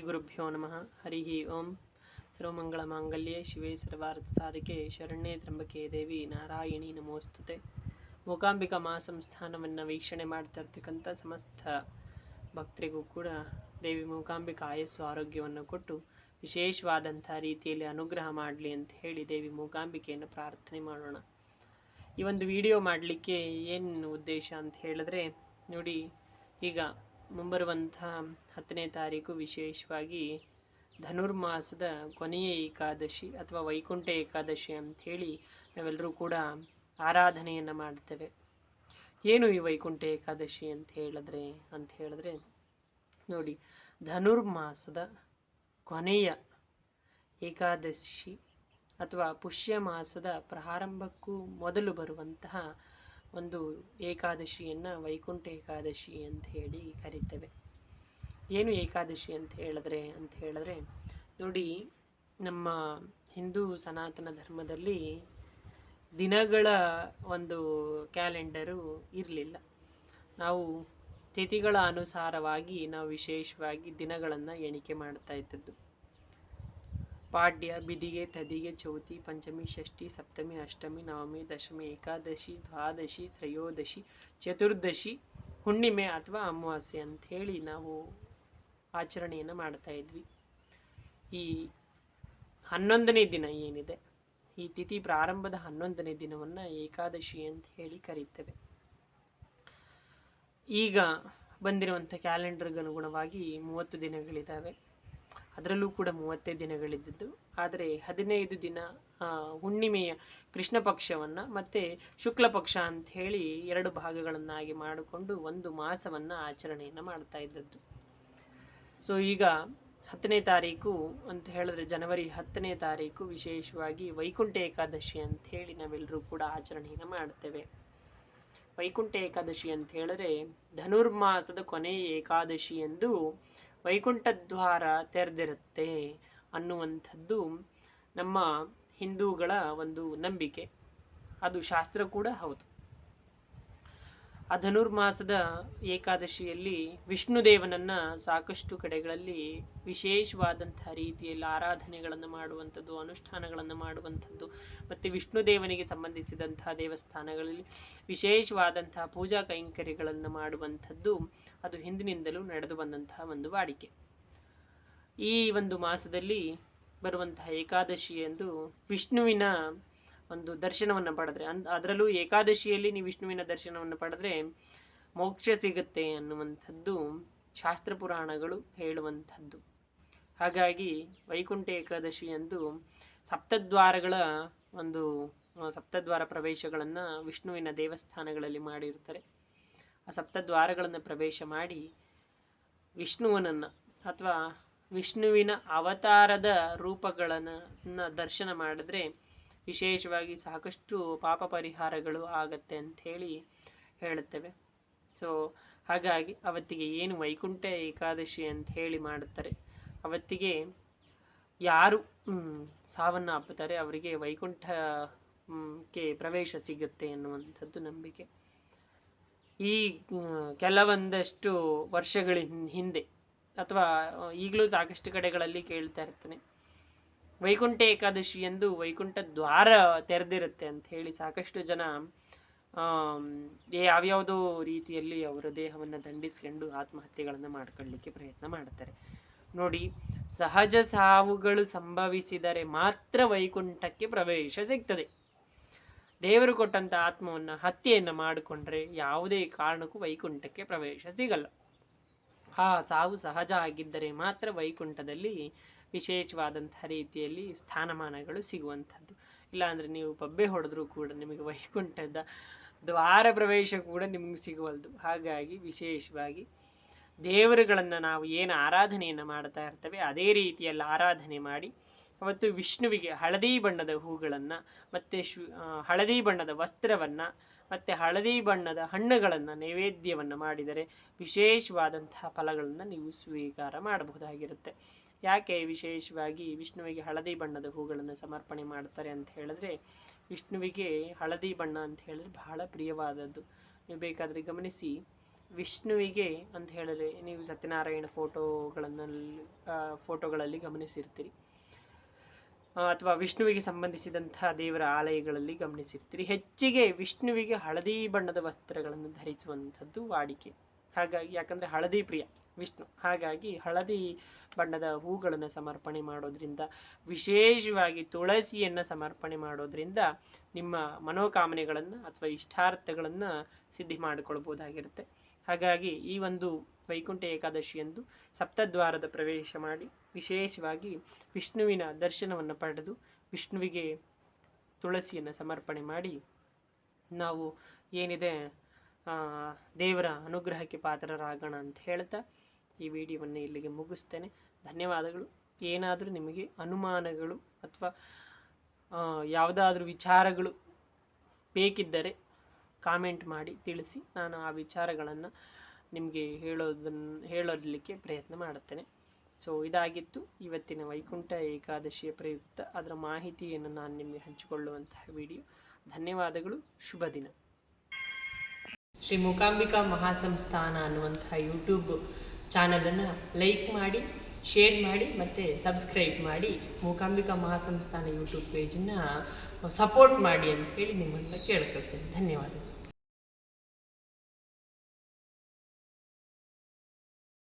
ಗುರುಭ್ಯೋ ನಮಃ. ಹರಿ ಓಂ. ಸರ್ವಮಂಗಳಮಾಂಗಲ್ಯೆ ಶಿವೇ ಸರ್ವಾರ್ಥ ಸಾಧಕೆ. ಶರಣ್ಯೇ ತ್ರಂಬಕೆ ದೇವಿ ನಾರಾಯಣಿ ನಮೋಸ್ತುತೆ. ಮೂಕಾಂಬಿಕಾ ಮಹಾಸಂಸ್ಥಾನವನ್ನು ವೀಕ್ಷಣೆ ಮಾಡ್ತಾ ಇರ್ತಕ್ಕಂಥ ಸಮಸ್ತ ಭಕ್ತರಿಗೂ ಕೂಡ ದೇವಿ ಮೂಕಾಂಬಿಕಾ ಆಯಸ್ಸು ಆರೋಗ್ಯವನ್ನು ಕೊಟ್ಟು ವಿಶೇಷವಾದಂಥ ರೀತಿಯಲ್ಲಿ ಅನುಗ್ರಹ ಮಾಡಲಿ ಅಂತ ಹೇಳಿ ದೇವಿ ಮೂಕಾಂಬಿಕೆಯನ್ನು ಪ್ರಾರ್ಥನೆ ಮಾಡೋಣ. ಈ ಒಂದು ವಿಡಿಯೋ ಮಾಡಲಿಕ್ಕೆ ಏನು ಉದ್ದೇಶ ಅಂತ ಹೇಳಿದ್ರೆ, ನೋಡಿ, ಈಗ ಮುಂಬರುವಂಥ ಹತ್ತನೇ ತಾರೀಕು ವಿಶೇಷವಾಗಿ ಧನುರ್ಮಾಸದ ಕೊನೆಯ ಏಕಾದಶಿ ಅಥವಾ ವೈಕುಂಠ ಏಕಾದಶಿ ಅಂಥೇಳಿ ನಾವೆಲ್ಲರೂ ಕೂಡ ಆರಾಧನೆಯನ್ನು ಮಾಡ್ತೇವೆ. ಏನು ಈ ವೈಕುಂಠ ಏಕಾದಶಿ ಅಂತ ಹೇಳಿದ್ರೆ ಅಂತ ಹೇಳಿದ್ರೆ ನೋಡಿ, ಧನುರ್ಮಾಸದ ಕೊನೆಯ ಏಕಾದಶಿ ಅಥವಾ ಪುಷ್ಯ ಮಾಸದ ಪ್ರಾರಂಭಕ್ಕೂ ಮೊದಲು ಬರುವಂತಹ ಒಂದು ಏಕಾದಶಿಯನ್ನು ವೈಕುಂಠ ಏಕಾದಶಿ ಅಂತ ಹೇಳಿ ಕರಿತೇವೆ. ಏನು ಏಕಾದಶಿ ಅಂತ ಹೇಳಿದ್ರೆ ಅಂತ ಹೇಳಿದ್ರೆ, ನೋಡಿ, ನಮ್ಮ ಹಿಂದೂ ಸನಾತನ ಧರ್ಮದಲ್ಲಿ ದಿನಗಳ ಒಂದು ಕ್ಯಾಲೆಂಡರು ಇರಲಿಲ್ಲ. ನಾವು ತಿಥಿಗಳ ಅನುಸಾರವಾಗಿ ನಾವು ವಿಶೇಷವಾಗಿ ದಿನಗಳನ್ನು ಎಣಿಕೆ ಮಾಡ್ತಾ ಇದ್ದದ್ದು. ಪಾಡ್ಯ, ಬಿದಿಗೆ, ತದಿಗೆ ಚೌತಿ ಪಂಚಮಿ, ಷಷ್ಠಿ, ಸಪ್ತಮಿ, ಅಷ್ಟಮಿ, ನವಮಿ, ದಶಮಿ, ಏಕಾದಶಿ, ದ್ವಾದಶಿ, ತ್ರಯೋದಶಿ, ಚತುರ್ದಶಿ, ಹುಣ್ಣಿಮೆ ಅಥವಾ ಅಮಾವಾಸ್ಯೆ ಅಂಥೇಳಿ ನಾವು ಆಚರಣೆಯನ್ನು ಮಾಡ್ತಾ ಇದ್ವಿ. ಈ ಹನ್ನೊಂದನೇ ದಿನ ಏನಿದೆ? ಈ ತಿಥಿ ಪ್ರಾರಂಭದ ಹನ್ನೊಂದನೇ ದಿನವನ್ನು ಏಕಾದಶಿ ಅಂತ ಹೇಳಿ ಕರೀತೇವೆ. ಈಗ ಬಂದಿರುವಂಥ ಕ್ಯಾಲೆಂಡರ್ಗನುಗುಣವಾಗಿ ಮೂವತ್ತು ದಿನಗಳಿದ್ದಾವೆ ಅದರಲ್ಲೂ ಕೂಡ ಮೂವತ್ತೇ ದಿನಗಳಿದ್ದದ್ದು. ಆದರೆ ಹದಿನೈದು ದಿನ ಹುಣ್ಣಿಮೆಯ ಕೃಷ್ಣ ಪಕ್ಷವನ್ನು ಮತ್ತು ಶುಕ್ಲ ಪಕ್ಷ ಅಂತ ಹೇಳಿ ಎರಡು ಭಾಗಗಳನ್ನಾಗಿ ಮಾಡಿಕೊಂಡು ಒಂದು ಮಾಸವನ್ನು ಆಚರಣೆಯನ್ನು ಮಾಡ್ತಾ ಇದ್ದದ್ದು. ಸೊ ಈಗ ಹತ್ತನೇ ತಾರೀಕು ಅಂತ ಹೇಳಿದ್ರೆ ಜನವರಿ ಹತ್ತನೇ ತಾರೀಕು ವಿಶೇಷವಾಗಿ ವೈಕುಂಠ ಏಕಾದಶಿ ಅಂತ ಹೇಳಿ ನಾವೆಲ್ಲರೂ ಕೂಡ ಆಚರಣೆಯನ್ನು ಮಾಡ್ತೇವೆ. ವೈಕುಂಠ ಏಕಾದಶಿ ಅಂತ ಹೇಳಿದ್ರೆ ಧನುರ್ಮಾಸದ ಕೊನೆಯ ಏಕಾದಶಿ ಎಂದು ವೈಕುಂಠ ದ್ವಾರ ತೆರೆದಿರುತ್ತೆ ಅನ್ನುವಂಥದ್ದು ನಮ್ಮ ಹಿಂದೂಗಳ ಒಂದು ನಂಬಿಕೆ. ಅದು ಶಾಸ್ತ್ರ ಕೂಡ ಹೌದು. ಆ ಧನುರ್ಮಾಸದ ಏಕಾದಶಿಯಲ್ಲಿ ವಿಷ್ಣುದೇವನನ್ನು ಸಾಕಷ್ಟು ಕಡೆಗಳಲ್ಲಿ ವಿಶೇಷವಾದಂಥ ರೀತಿಯಲ್ಲಿ ಆರಾಧನೆಗಳನ್ನು ಮಾಡುವಂಥದ್ದು, ಅನುಷ್ಠಾನಗಳನ್ನು ಮಾಡುವಂಥದ್ದು, ಮತ್ತು ವಿಷ್ಣುದೇವನಿಗೆ ಸಂಬಂಧಿಸಿದಂತಹ ದೇವಸ್ಥಾನಗಳಲ್ಲಿ ವಿಶೇಷವಾದಂತಹ ಪೂಜಾ ಕೈಂಕರ್ಯಗಳನ್ನು ಮಾಡುವಂಥದ್ದು ಅದು ಹಿಂದಿನಿಂದಲೂ ನಡೆದು ಬಂದಂತಹ ಒಂದು ವಾಡಿಕೆ. ಈ ಒಂದು ಮಾಸದಲ್ಲಿ ಬರುವಂತಹ ಏಕಾದಶಿ ಎಂದು ವಿಷ್ಣುವಿನ ಒಂದು ದರ್ಶನವನ್ನು ಪಡೆದ್ರೆ, ಅಂದ್ ಅದರಲ್ಲೂ ಏಕಾದಶಿಯಲ್ಲಿ ನೀವು ವಿಷ್ಣುವಿನ ದರ್ಶನವನ್ನು ಪಡೆದ್ರೆ ಮೋಕ್ಷ ಸಿಗುತ್ತೆ ಅನ್ನುವಂಥದ್ದು ಶಾಸ್ತ್ರ ಪುರಾಣಗಳು ಹೇಳುವಂಥದ್ದು. ಹಾಗಾಗಿ ವೈಕುಂಠ ಏಕಾದಶಿ ಎಂದು ಸಪ್ತದ್ವಾರಗಳ ಒಂದು ಸಪ್ತದ್ವಾರ ಪ್ರವೇಶಗಳನ್ನು ವಿಷ್ಣುವಿನ ದೇವಸ್ಥಾನಗಳಲ್ಲಿ ಮಾಡಿರ್ತಾರೆ. ಆ ಸಪ್ತದ್ವಾರಗಳನ್ನು ಪ್ರವೇಶ ಮಾಡಿ ವಿಷ್ಣುವನನ್ನು ಅಥವಾ ವಿಷ್ಣುವಿನ ಅವತಾರದ ರೂಪಗಳನ್ನು ದರ್ಶನ ಮಾಡಿದ್ರೆ ವಿಶೇಷವಾಗಿ ಸಾಕಷ್ಟು ಪಾಪ ಪರಿಹಾರಗಳು ಆಗತ್ತೆ ಅಂಥೇಳಿ ಹೇಳುತ್ತೇವೆ. ಸೊ ಹಾಗಾಗಿ ಅವತ್ತಿಗೆ ಏನು ವೈಕುಂಠ ಏಕಾದಶಿ ಅಂತ ಹೇಳಿ ಮಾಡುತ್ತಾರೆ, ಅವತ್ತಿಗೆ ಯಾರು ಸಾವನ್ನು ಅಪ್ಪುತ್ತಾರೆ, ಅವರಿಗೆ ವೈಕುಂಠಕ್ಕೆ ಕ್ಕೆ ಪ್ರವೇಶ ಸಿಗುತ್ತೆ ಎನ್ನುವಂಥದ್ದು ನಂಬಿಕೆ. ಈ ಕೆಲವೊಂದಷ್ಟು ವರ್ಷಗಳ ಹಿಂದೆ, ಅಥವಾ ಈಗಲೂ ಸಾಕಷ್ಟು ಕಡೆಗಳಲ್ಲಿ ಕೇಳ್ತಾ ಇರ್ತಾನೆ. ವೈಕುಂಠ ಏಕಾದಶಿ ಎಂದು ವೈಕುಂಠ ದ್ವಾರ ತೆರೆದಿರುತ್ತೆ ಅಂತ ಹೇಳಿ ಸಾಕಷ್ಟು ಜನ ಯಾವ್ಯಾವುದೋ ರೀತಿಯಲ್ಲಿ ಅವರ ದೇಹವನ್ನು ದಂಡಿಸ್ಕೊಂಡು ಆತ್ಮಹತ್ಯೆಗಳನ್ನು ಮಾಡ್ಕೊಳ್ಳಿಕ್ಕೆ ಪ್ರಯತ್ನ ಮಾಡ್ತಾರೆ. ನೋಡಿ, ಸಹಜ ಸಾವುಗಳು ಸಂಭವಿಸಿದರೆ ಮಾತ್ರ ವೈಕುಂಠಕ್ಕೆ ಪ್ರವೇಶ ಸಿಗ್ತದೆ. ದೇವರು ಕೊಟ್ಟಂಥ ಆತ್ಮವನ್ನು, ಹತ್ಯೆಯನ್ನು ಮಾಡಿಕೊಂಡ್ರೆ ಯಾವುದೇ ಕಾರಣಕ್ಕೂ ವೈಕುಂಠಕ್ಕೆ ಪ್ರವೇಶ ಸಿಗಲ್ಲ. ಆ ಸಾವು ಸಹಜ ಆಗಿದ್ದರೆ ಮಾತ್ರ ವೈಕುಂಠದಲ್ಲಿ ವಿಶೇಷವಾದಂಥ ರೀತಿಯಲ್ಲಿ ಸ್ಥಾನಮಾನಗಳು ಸಿಗುವಂಥದ್ದು. ಇಲ್ಲಾಂದರೆ ನೀವು ಪಬ್ಬೆ ಹೊಡೆದ್ರೂ ಕೂಡ ನಿಮಗೆ ವೈಕುಂಠದ ದ್ವಾರ ಪ್ರವೇಶ ಕೂಡ ನಿಮಗೆ ಸಿಗುವಲ್ದು. ಹಾಗಾಗಿ ವಿಶೇಷವಾಗಿ ದೇವರುಗಳನ್ನು ನಾವು ಏನು ಆರಾಧನೆಯನ್ನು ಮಾಡ್ತಾ ಇರ್ತೇವೆ, ಅದೇ ರೀತಿಯಲ್ಲಿ ಆರಾಧನೆ ಮಾಡಿ, ಅವತ್ತು ವಿಷ್ಣುವಿಗೆ ಹಳದಿ ಬಣ್ಣದ ಹೂಗಳನ್ನು ಮತ್ತು ಶು ಹಳದಿ ಬಣ್ಣದ ವಸ್ತ್ರವನ್ನು ಮತ್ತು ಹಳದಿ ಬಣ್ಣದ ಹಣ್ಣುಗಳನ್ನು ನೈವೇದ್ಯವನ್ನು ಮಾಡಿದರೆ ವಿಶೇಷವಾದಂತಹ ಫಲಗಳನ್ನು ನೀವು ಸ್ವೀಕಾರ ಮಾಡಬಹುದಾಗಿರುತ್ತೆ. ಯಾಕೆ ವಿಶೇಷವಾಗಿ ವಿಷ್ಣುವಿಗೆ ಹಳದಿ ಬಣ್ಣದ ಹೂಗಳನ್ನು ಸಮರ್ಪಣೆ ಮಾಡ್ತಾರೆ ಅಂತ ಹೇಳಿದ್ರೆ, ವಿಷ್ಣುವಿಗೆ ಹಳದಿ ಬಣ್ಣ ಅಂತ ಹೇಳಿದ್ರೆ ಬಹಳ ಪ್ರಿಯವಾದದ್ದು. ನೀವು ಬೇಕಾದರೆ ಗಮನಿಸಿ, ವಿಷ್ಣುವಿಗೆ ಅಂತ ಹೇಳಿದ್ರೆ ನೀವು ಸತ್ಯನಾರಾಯಣ ಫೋಟೋಗಳನ್ನಲ್ಲಿ ಫೋಟೋಗಳಲ್ಲಿ ಗಮನಿಸಿರ್ತೀರಿ. ಅಥವಾ ವಿಷ್ಣುವಿಗೆ ಸಂಬಂಧಿಸಿದಂಥ ದೇವರ ಆಲಯಗಳಲ್ಲಿ ಗಮನಿಸಿರ್ತೀರಿ. ಹೆಚ್ಚಿಗೆ ವಿಷ್ಣುವಿಗೆ ಹಳದಿ ಬಣ್ಣದ ವಸ್ತ್ರಗಳನ್ನು ಧರಿಸುವಂಥದ್ದು ವಾಡಿಕೆ. ಹಾಗಾಗಿ ಯಾಕಂದರೆ ಹಳದಿ ಪ್ರಿಯ ವಿಷ್ಣು. ಹಾಗಾಗಿ ಹಳದಿ ಬಣ್ಣದ ಹೂಗಳನ್ನು ಸಮರ್ಪಣೆ ಮಾಡೋದ್ರಿಂದ, ವಿಶೇಷವಾಗಿ ತುಳಸಿಯನ್ನು ಸಮರ್ಪಣೆ ಮಾಡೋದ್ರಿಂದ ನಿಮ್ಮ ಮನೋಕಾಮನೆಗಳನ್ನು ಅಥವಾ ಇಷ್ಟಾರ್ಥಗಳನ್ನು ಸಿದ್ಧಿ ಮಾಡಿಕೊಳ್ಬೋದಾಗಿರುತ್ತೆ. ಹಾಗಾಗಿ ಈ ಒಂದು ವೈಕುಂಠ ಏಕಾದಶಿಯಂದು ಸಪ್ತದ್ವಾರದ ಪ್ರವೇಶ ಮಾಡಿ ವಿಶೇಷವಾಗಿ ವಿಷ್ಣುವಿನ ದರ್ಶನವನ್ನು ಪಡೆದು ವಿಷ್ಣುವಿಗೆ ತುಳಸಿಯನ್ನು ಸಮರ್ಪಣೆ ಮಾಡಿ ನಾವು ಏನಿದೆ ದೇವರ ಅನುಗ್ರಹಕ್ಕೆ ಪಾತ್ರರಾಗೋಣ ಅಂತ ಹೇಳ್ತಾ ಈ ವಿಡಿಯೋವನ್ನು ಇಲ್ಲಿಗೆ ಮುಗಿಸ್ತೇನೆ. ಧನ್ಯವಾದಗಳು. ಏನಾದರೂ ನಿಮಗೆ ಅನುಮಾನಗಳು ಅಥವಾ ಯಾವುದಾದ್ರೂ ವಿಚಾರಗಳು ಬೇಕಿದ್ದರೆ ಕಾಮೆಂಟ್ ಮಾಡಿ ತಿಳಿಸಿ. ನಾನು ಆ ವಿಚಾರಗಳನ್ನು ನಿಮಗೆ ಹೇಳೋದನ್ನು ಹೇಳೋದಲಿಕ್ಕೆ ಪ್ರಯತ್ನ ಮಾಡುತ್ತೇನೆ. ಸೊ, ಇದಾಗಿತ್ತು ಇವತ್ತಿನ ವೈಕುಂಠ ಏಕಾದಶಿಯ ಪ್ರಯುಕ್ತ. ಅದರ ಮಾಹಿತಿಯನ್ನು ನಾನು ನಿಮಗೆ ಹಂಚಿಕೊಳ್ಳುವಂತಹ ವಿಡಿಯೋ. ಧನ್ಯವಾದಗಳು. ಶುಭ ದಿನ. ಶ್ರೀ ಮೂಕಾಂಬಿಕಾ ಮಹಾಸಂಸ್ಥಾನ ಅನ್ನುವಂಥ ಯೂಟ್ಯೂಬ್ ಚಾನಲನ್ನು ಲೈಕ್ ಮಾಡಿ ಶೇರ್ ಮಾಡಿ ಮತ್ತು ಸಬ್ಸ್ಕ್ರೈಬ್ ಮಾಡಿ ಮೂಕಾಂಬಿಕಾ ಮಹಾಸಂಸ್ಥಾನ ಯೂಟ್ಯೂಬ್ ಪೇಜನ್ನು ಸಪೋರ್ಟ್ ಮಾಡಿ ಅಂತ ಹೇಳಿ ನಿಮ್ಮನ್ನು ಕೇಳ್ಕೊಳ್ತೇನೆ. ಧನ್ಯವಾದಗಳು.